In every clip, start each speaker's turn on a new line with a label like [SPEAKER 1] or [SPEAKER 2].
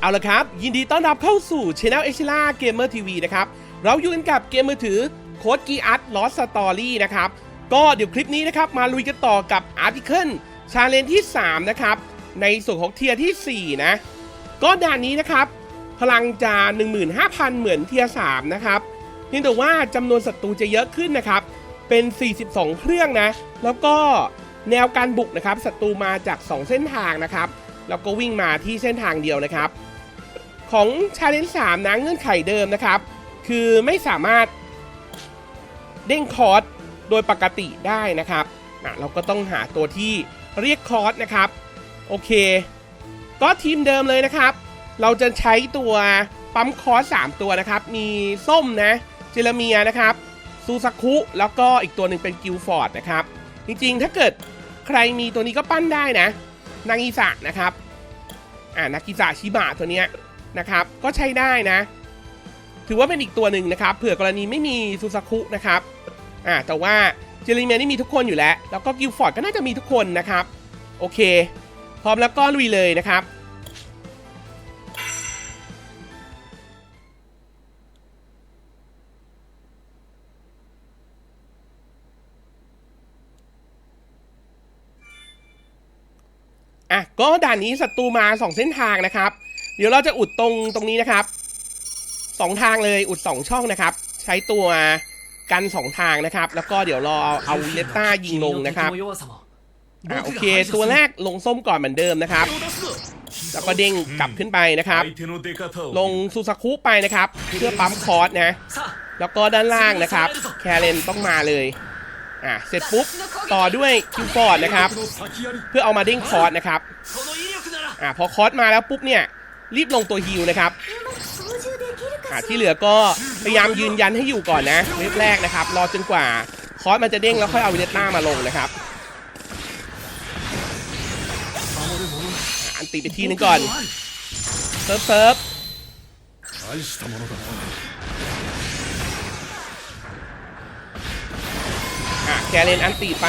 [SPEAKER 1] เอาละครับ ยินดีต้อนรับเข้าสู่ Channel e x l a Gamer TV นะครับ เราอยู่กันกับเกมมือถือโค้ดกีอาร์ตลอสสตอรี่นะครับ ก็เดี๋ยวคลิปนี้นะครับ มาลุยกันต่อกับอาร์ติเคิลชาเลนที่ 3 นะครับ ในส่วนของเทียร์ที่ 4 นะ ก็ด่านนี้นะครับ พลังจะ 15,000 เหมือนเทียร์3นะครับเพียงแต่ว่าจำนวนศัตรูจะเยอะขึ้นนะครับ เป็น 42 เครื่องนะ แล้วก็แนวการบุกนะครับศัตรูมาจาก 2 เส้นทางนะครับแล้วก็วิ่งมาที่เส้นทางเดียวนะครับ ของ Challenge 3นะเงื่อนไขเดิมนะครับ คือไม่สามารถเด้งคอร์สโดยปกติได้นะครับอะเราก็ต้องหาตัวที่เรียกคอร์สนะครับ โอเค ก็ทีมเดิมเลยนะครับ เราจะใช้ตัวปั๊มคอร์ส3ตัวนะครับ มีส้มนะเจลเมียนะครับซูซาคุแล้วก็อีกตัวหนึ่งเป็นกิลฟอร์ดนะครับ จริงๆ ถ้าเกิดใครมีตัวนี้ก็ปั้นได้นะ นางอีสะนะครับ อ่านากิสะชิบะตัวเนี้ย นะครับ ก็ใช้ได้นะ ถือว่าเป็นอีกตัวหนึ่งนะครับ เผื่อกรณีไม่มีซูซาคุนะครับอ่าแต่ว่าเจลิเมียนี่มีทุกคนอยู่แล้ว แล้วก็กิลฟอร์ดก็น่าจะมีทุกคนนะครับ โอเค พร้อมแล้วก็ลุยเลยนะครับอะก็ด่านนี้ศัตรูมาสองเส้นทางนะครับ เดี๋ยวเราจะอุดตรงตรงนี้นะครับสองทางเลยอุดสองช่องนะครับ ใช้ตัวกันสองทางนะครับ แล้วก็เดี๋ยวรอเอาเลต้ายิงลงนะครับอะโอเค ตัวแรกลงส้มก่อนเหมือนเดิมนะครับ แล้วก็เด้งกลับขึ้นไปนะครับ ลงซูซาคุไปนะครับ เพื่อปั๊มคอร์สนะ แล้วก็ด้านล่างนะครับ แคเรนต้องมาเลยอะเสร็จปุ๊บต่อด้วยคิวฟอร์ดนะครับ เพื่อเอามาเด้งคอร์สนะครับอะพอคอร์สมาแล้วปุ๊บเนี่ย รีบลงตัวฮิวนะครับที่เหลือก็พยายามยืนยันให้อยู่ก่อนนะเวฟแรกนะครับ รอจนกว่าคอสมันจะเด้งแล้วค่อยเอาเวเนต้ามาลงนะครับอันตีไปทีนึงก่อนเซิร์ฟเซิร์ฟแกเลนอันตีไป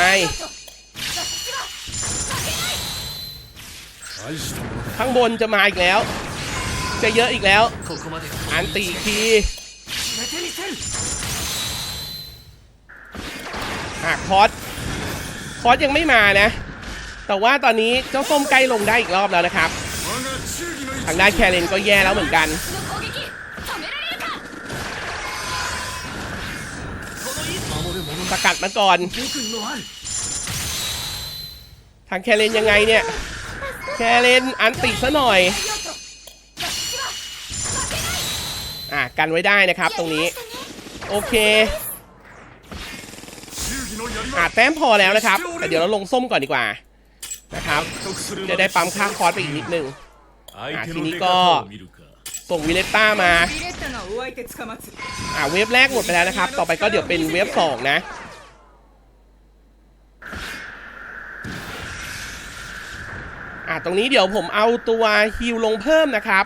[SPEAKER 1] ข้างบนจะมาอีกแล้ว จะเยอะอีกแล้ว อันตีทีหักคอสคอสยังไม่มานะ แต่ว่าตอนนี้เจ้าส้มใกล้ลงได้อีกรอบแล้วนะครับ ทางด้านแคเรนก็แย่แล้วเหมือนกันสกัดมันก่อน ทางแคเรนยังไงเนี่ย แคเรนอันติซะหน่อย อะกันไว้ได้นะครับตรงนี้ โอเคอะแต้มพอแล้วนะครับแต่เดี๋ยวเราลงส้มก่อนดีกว่านะครับจะได้ปั๊มค่าคอร์สไปอีกนิดนึง
[SPEAKER 2] อะ
[SPEAKER 1] ทีนี้ก็ส่งวิเลต้ามาอะเวฟแรกหมดไปแล้วนะครับ ต่อไปก็เดี๋ยวเป็นเวฟสองนะ อะตรงนี้เดี๋ยวผมเอาตัวฮิลลงเพิ่มนะครับ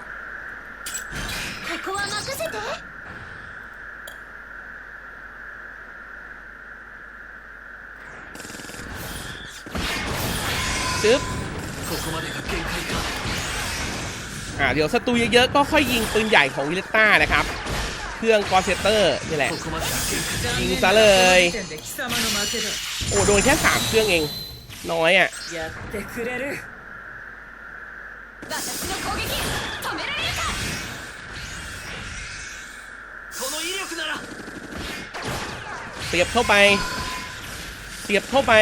[SPEAKER 1] เดี๋ยวศัตรูเยอะๆก็ค่อยยิงปืนใหญ่ของวิเลต้านะครับ เครื่องกอเซเตอร์นี่แหละ ยิงซะเลย โอ้โดนแค่สามเครื่องเอง น้อยอะเสียบเข้าไป เสียบเข้าไป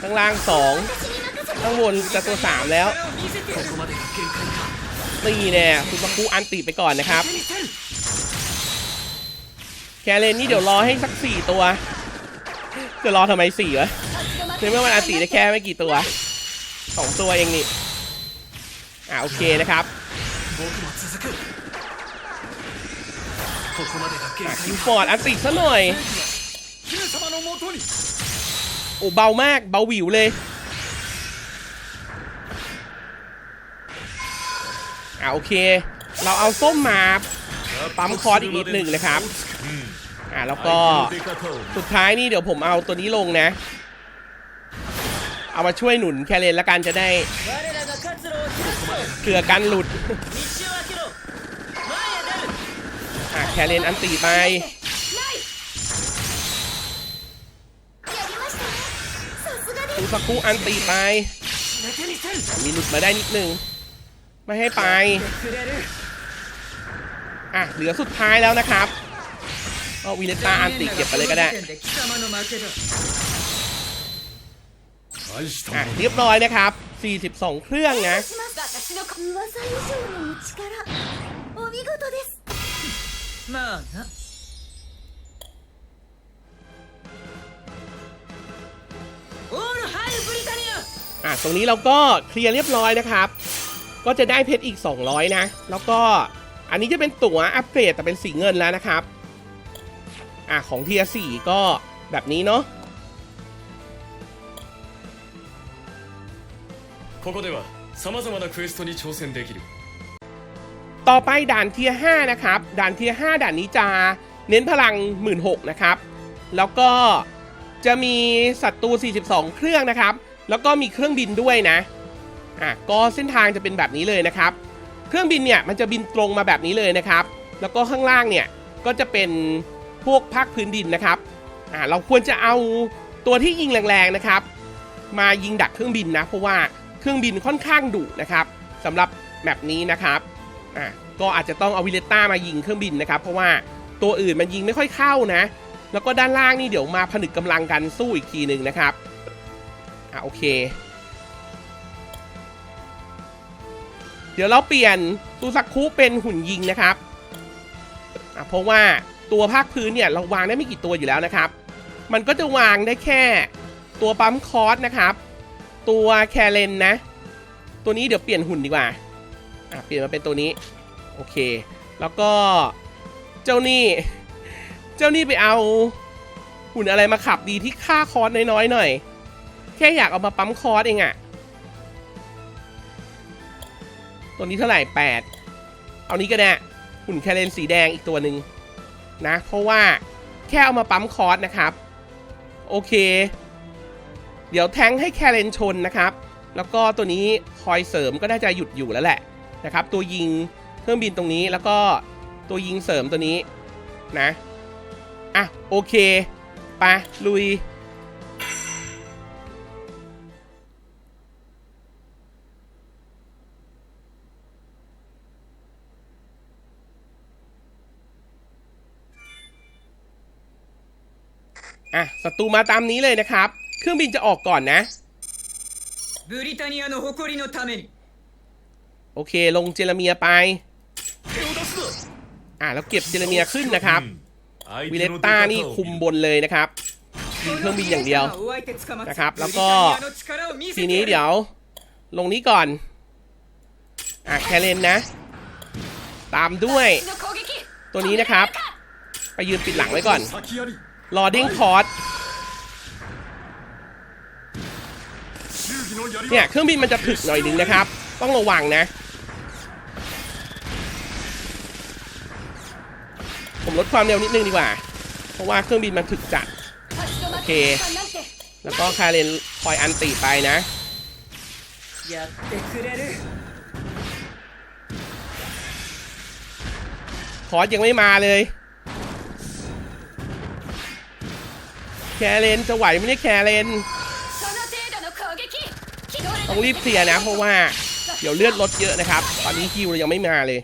[SPEAKER 1] ข้างล่างสองข้างบนจะตัวสามแล้ว
[SPEAKER 3] ตีเนี่
[SPEAKER 1] ยคุณมาคูอันตีไปก่อนนะครับ แคเลนนี่เดี๋ยวรอให้สักสี่ตัว จะรอทำไมสี่วะในเมื่อมันอันตีได้แค่ไม่กี่ตัวสองตัวเองนี่อ่าโอเคนะครับคิวฟอร์ดอันตีซะหน่อย โอ้เบามากเบาหวิวเลยอ่าโอเค เราเอาส้มมาปั๊มคอร์สอีกนิดหนึ่งเลยครับอ่าแล้วก็สุดท้ายนี่เดี๋ยวผมเอาตัวนี้ลงนะ เอามาช่วยหนุนแคเรนละกันจะได้เกลือกันหลุดอ่าแคเรนอันตีไป
[SPEAKER 4] สั
[SPEAKER 1] กครู่อันตีไปมีหลุดมาได้นิดนึง ไม่ให้ไป อะ เหลือสุดท้ายแล้วนะครับก็วีเลต้าอันตีเก็บไปเลยก็ได้อะเรียบร้อยนะครับ 42 เครื่องนะ
[SPEAKER 3] มานะ
[SPEAKER 1] อ่ะ ตรงนี้เราก็เคลียร์เรียบร้อยนะครับ ก็จะได้เพชรอีก 200 นะ แล้วก็อันนี้จะเป็นตั๋วอัปเกรดแต่เป็นสีเงินแล้วนะครับ อ่ะ ของเทียสี่ก็แบบนี้เนาะ
[SPEAKER 2] ここでは様々なクエストに挑戦できる
[SPEAKER 1] ต่อไปด่านเทีย5นะครับ ด่านเทีย5ด่านนี้จะเน้นพลัง 16,000นะครับ แล้วก็จะมีศัตรู 42 เครื่องนะครับ แล้วก็มีเครื่องบินด้วยนะอะก็เส้นทางจะเป็นแบบนี้เลยนะครับ เครื่องบินเนี่ยมันจะบินตรงมาแบบนี้เลยนะครับ แล้วก็ข้างล่างเนี่ยก็จะเป็นพวกภาคพื้นดินนะครับอ่าเราควรจะเอาตัวที่ยิงแรงๆนะครับ มายิงดักเครื่องบินนะ เพราะว่าเครื่องบินค่อนข้างดุนะครับสำหรับแมปนี้นะครับอะก็อาจจะต้องเอาวิเลต้ามายิงเครื่องบินนะครับ เพราะว่าตัวอื่นมันยิงไม่ค่อยเข้านะ แล้วก็ด้านล่างนี่เดี๋ยวมาผนึกกำลังกันสู้อีกทีหนึ่งนะครับ อะโอเค เดี๋ยวเราเปลี่ยนตูซักคุเป็นหุ่นยิงนะครับอะเพราะว่าตัวภาคพื้นเนี่ยเราวางได้ไม่กี่ตัวอยู่แล้วนะครับ มันก็จะวางได้แค่ตัวปั๊มคอร์สนะครับ ตัวแคเรนนะ ตัวนี้เดี๋ยวเปลี่ยนหุ่นดีกว่าอะเปลี่ยนมาเป็นตัวนี้ โอเค แล้วก็เจ้านี่ เจ้านี่ไปเอาหุ่นอะไรมาขับดีที่ค่าคอร์สน้อยๆหน่อย แค่อยากเอามาปั๊มคอร์สเองอะตัวนี้เท่าไหร่ 8 เอานี้ก็ได้หุ่นแคเรนสีแดงอีกตัวหนึ่งนะ เพราะว่าแค่เอามาปั๊มคอร์สนะครับ โอเค เดี๋ยวแทงให้แคเรนชนนะครับ แล้วก็ตัวนี้คอยเสริมก็น่าจะหยุดอยู่แล้วแหละนะครับ ตัวยิงเครื่องบินตรงนี้แล้วก็ตัวยิงเสริมตัวนี้นะ อะ โอเค ไป ลุย ศัตรูมาตามนี้เลยนะครับ เครื่องบินจะออกก่อนนะ
[SPEAKER 3] บริตานียโฮกริโนทาเมน
[SPEAKER 1] โอเค ลงเจลเมียไป อ่าแล้วเก็บเจลเมียขึ้นนะครับ วิเลต้านี่คุมบนเลยนะครับยิงเครื่องบินอย่างเดียวนะครับ แล้วก็ทีนี้เดี๋ยว ลงนี้ก่อน อะแคเลนนะ ตามด้วย ตัวนี้นะครับ ไปยืนปิดหลังไว้ก่อน ลอดิ้งคอร์สเนี่ย เครื่องบินมันจะถึกหน่อยนึงนะครับ ต้องระวังนะ ผมลดความเร็วนิดนึงดีกว่า เพราะว่าเครื่องบินมันถึกจัด
[SPEAKER 4] โอเค
[SPEAKER 1] แล้วก็คาเรนคอยอันตีไปนะคอร์สยังไม่มาเลย แคเรนจะไหวไหมเนี่ยแคเรนต้องรีบเคลียนะเพราะว่า เดี๋ยวเลือดลดเยอะนะครับ ตอนนี้คิวเรายังไม่มาเลย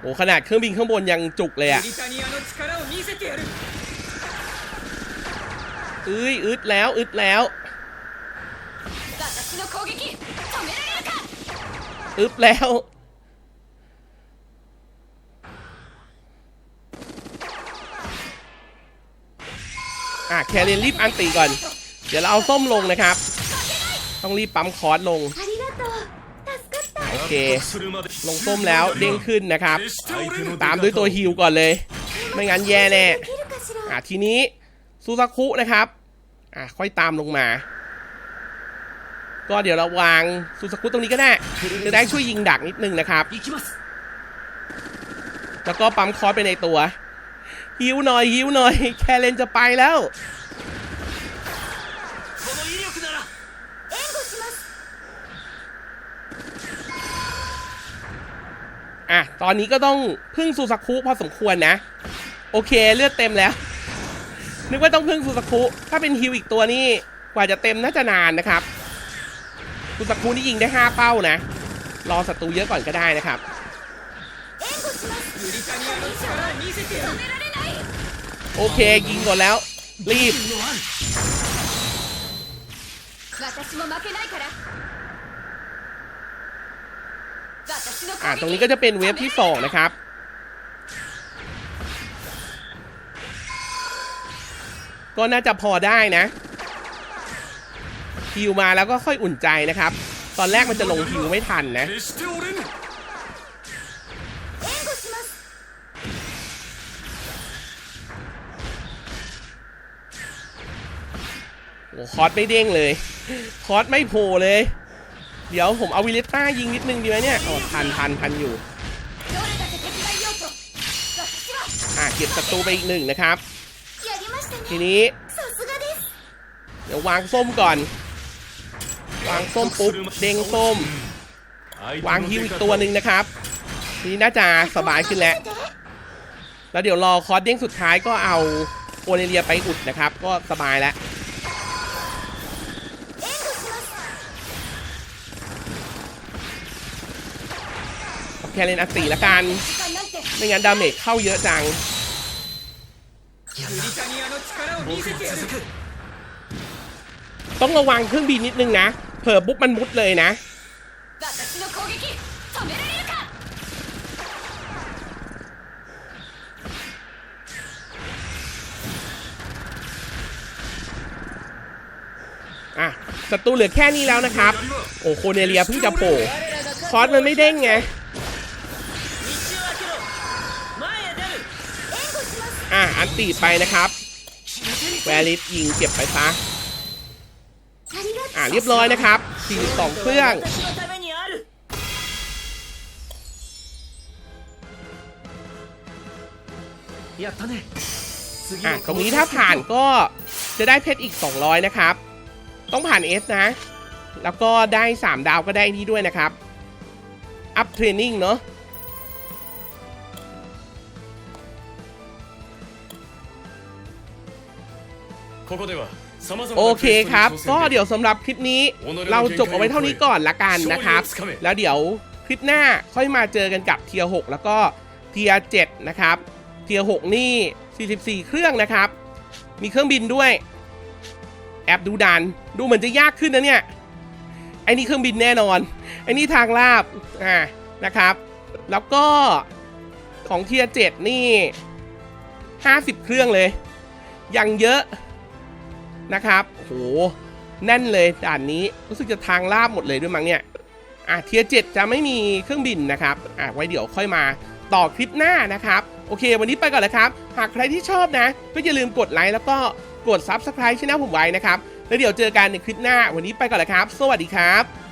[SPEAKER 1] โอ้ขนาดเครื่องบินข้างบนยังจุกเลยอะอึ้ยอึดแล้วอึดแล้วอึดแล้ว่ะแคเรียนรีบอันตีก่อน เดี๋ยวเราเอาส้มลงนะครับ ต้องรีบปั๊มคอร์สลงโอเค ลงส้มแล้วเด้งขึ้นนะครับ ตามด้วยตัวฮิวก่อนเลย ไม่งั้นแย่แน่อะทีนี้ซูซาคุนะครับอะค่อยตามลงมา ก็เดี๋ยวเราวางซูซาคุตรงนี้ก็ได้จะได้ช่วยยิงดักนิดนึงนะครับ แล้วก็ปั๊มคอร์สไปในตัว หิวหน่อยหิวหน่อย แคเลนจะไปแล้วอะตอนนี้ก็ต้องพึ่งสุสักคุพอสมควรนะ โอเคเลือดเต็มแล้ว นึกว่าต้องพึ่งสุสักคุถ้าเป็นฮิวอีกตัวนี่กว่าจะเต็มน่าจะนานนะครับสุสักคุนี่ยิงได้ 5 เป้านะ รอศัตรูเยอะก่อนก็ได้นะครับ โอเค ยิงก่อนแล้ว รีบ อ่าตรงนี้ก็จะเป็นเวฟที่สองนะครับ ก็น่าจะพอได้นะฮิวมาแล้วก็ค่อยอุ่นใจนะครับ ตอนแรกมันจะลงฮิวไม่ทันนะ คอร์สไม่เด้งเลย คอร์สไม่โผล่เลย เดี๋ยวผมเอาวิลิต้ายิงนิดนึงดีไหมเนี่ยอ๋อทันทันทันอยู่อะเก็บศัตรูไปอีกหนึ่งนะครับ ทีนี้ เดี๋ยววางส้มก่อน วางส้มปุ๊บเด้งส้ม วางฮิวอีกตัวหนึ่งนะครับนี่น่าจะสบายขึ้นแล้ว แล้วเดี๋ยวรอคอร์สเด้งสุดท้ายก็เอาโอเนเรียไปอุดนะครับ ก็สบายแล้ว แคเลนอักตีละกัน ไม่งั้นดาเมจเข้าเยอะจังต้องระวังเครื่องบินนิดนึงนะ เผื่อบุ๊บมันมุดเลยนะอะศัตรูเหลือแค่นี้แล้วนะครับ โอ้โคเนเลียเพิ่งจะโผล่คอสมันไม่เด้งไง ตีไปนะครับ แวลิสยิงเก็บไปซะ อ่าเรียบร้อยนะครับสี่สอง
[SPEAKER 3] เครื่อง
[SPEAKER 1] อ่าตรงนี้ถ้าผ่านก็จะได้เพชรอีก 200 นะครับ ต้องผ่าน S นะ แล้วก็ได้ 3 ดาวก็ได้นี่ด้วยนะครับ อัพเทรนนิ่งเนาะ โอ
[SPEAKER 2] な
[SPEAKER 1] เคครับ ก็เดี๋ยวสำหรับคลิปนี้เราจบเอาไว้เท่านี้ก่อนละกันนะครับ แล้วเดี๋ยวคลิปหน้าค่อยมาเจอกันกับเทีย6แล้วก็เทีย7นะครับเทีย6นี่ 44 เครื่องนะครับ มีเครื่องบินด้วย แอปดูดันดูเหมือนจะยากขึ้นนะเนี่ยไอ้นี่เครื่องบินแน่นอนไอ้นี่ทางลาบอ่านะครับ แล้วก็ของเทีย7นี่ 50 เครื่องเลยยังเยอะ นะครับโหแน่นเลยด่านนี้รู้สึกจะทางลาบหมดเลยด้วยมั้งเนี่ยอะเทียเจ็ดจะไม่มีเครื่องบินนะครับอะไว้เดี๋ยวค่อยมาต่อคลิปหน้านะครับ โอเค วันนี้ไปก่อนแล้วครับ หากใครที่ชอบนะ ก็อย่าลืมกดไลค์แล้วก็กด Subscribe ช่องผมไว้นะครับ แล้วเดี๋ยวเจอกันในคลิปหน้าวันนี้ไปก่อนแล้วครับ สวัสดีครับ